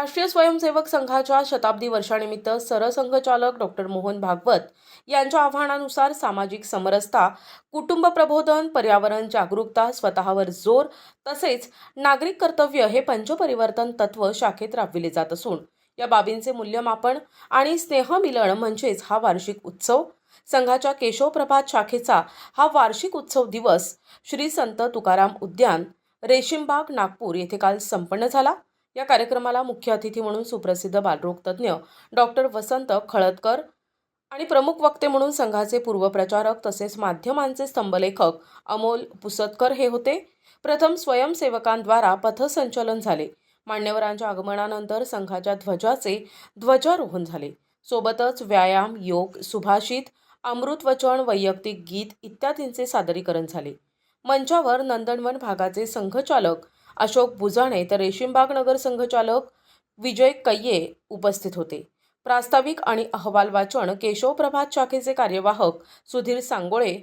राष्ट्रीय स्वयंसेवक संघाच्या शताब्दी वर्षानिमित्त सरसंघचालक डॉक्टर मोहन भागवत यांच्या आव्हानानुसार सामाजिक समरसता कुटुंब प्रबोधन पर्यावरण जागरूकता स्वतःवर जोर तसेच नागरिक कर्तव्य हे पंचपरिवर्तन तत्व शाखेत राबविले जात असून या बाबींचे मूल्यमापन आणि स्नेहमिलन म्हणजेच हा वार्षिक उत्सव संघाच्या केशवप्रभात शाखेचा हा वार्षिक उत्सव दिवस श्री संत तुकाराम उद्यान रेशीमबाग नागपूर येथे काल संपन्न झाला. या कार्यक्रमाला मुख्य अतिथी म्हणून सुप्रसिद्ध बालरोगतज्ज्ञ डॉक्टर वसंत खळदकर आणि प्रमुख वक्ते म्हणून संघाचे पूर्वप्रचारक तसेच माध्यमांचे स्तंभलेखक अमोल पुसतकर हे होते. प्रथम स्वयंसेवकांद्वारा पथसंचलन झाले. मान्यवरांच्या आगमनानंतर संघाच्या ध्वजाचे ध्वजारोहण झाले. सोबतच व्यायाम योग सुभाषित अमृतवचन वैयक्तिक गीत इत्यादींचे सादरीकरण झाले. मंचावर नंदनवन भागाचे संघचालक अशोक भुजाणे तर रेशीमबाग नगर संघचालक विजय कैये उपस्थित होते. प्रास्ताविक आणि अहवाल वाचन केशवप्रभात शाखेचे कार्यवाहक सुधीर सांगोळे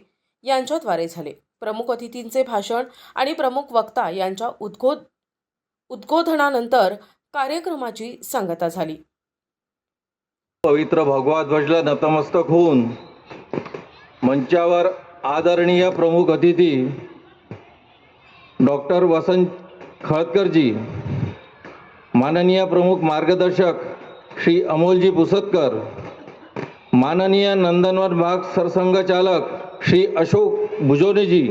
यांच्याद्वारे झाले. प्रमुख अतिथींचे भाषण आणि प्रमुख वक्ता यांच्या उद्घो उद्बोधनानंतर कार्यक्रमाची सांगता झाली. पवित्र भगवा ध्वजला नतमस्तक होऊन मंचावर आदरणीय प्रमुख अतिथी डॉक्टर वसंत खळदकरजी माननीय प्रमुख मार्गदर्शक श्री अमोलजी पुसतकर माननीय नंदनवन भाग सरसंघचालक श्री अशोक भुजोनेजी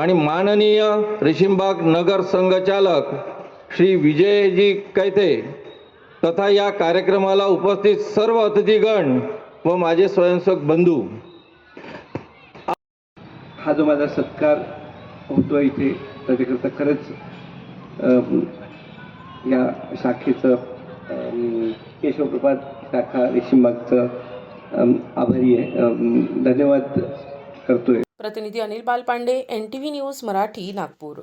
आणि माननीय रेशीमबाग नगर संघचालक श्री विजयजी कैते तथा या कार्यक्रमाला उपस्थित सर्व अतिथीगण व माझे स्वयंसेवक बंधू. हा जो माझा सत्कार होतो इथे त्याच्याकरता खरंच या शाखेचं केशवप्रपात शाखा रेशीमबागचं आभारी आहे. धन्यवाद करतोय. प्रतिनिधी Anil Balpande N T V news Marathi Nagpur.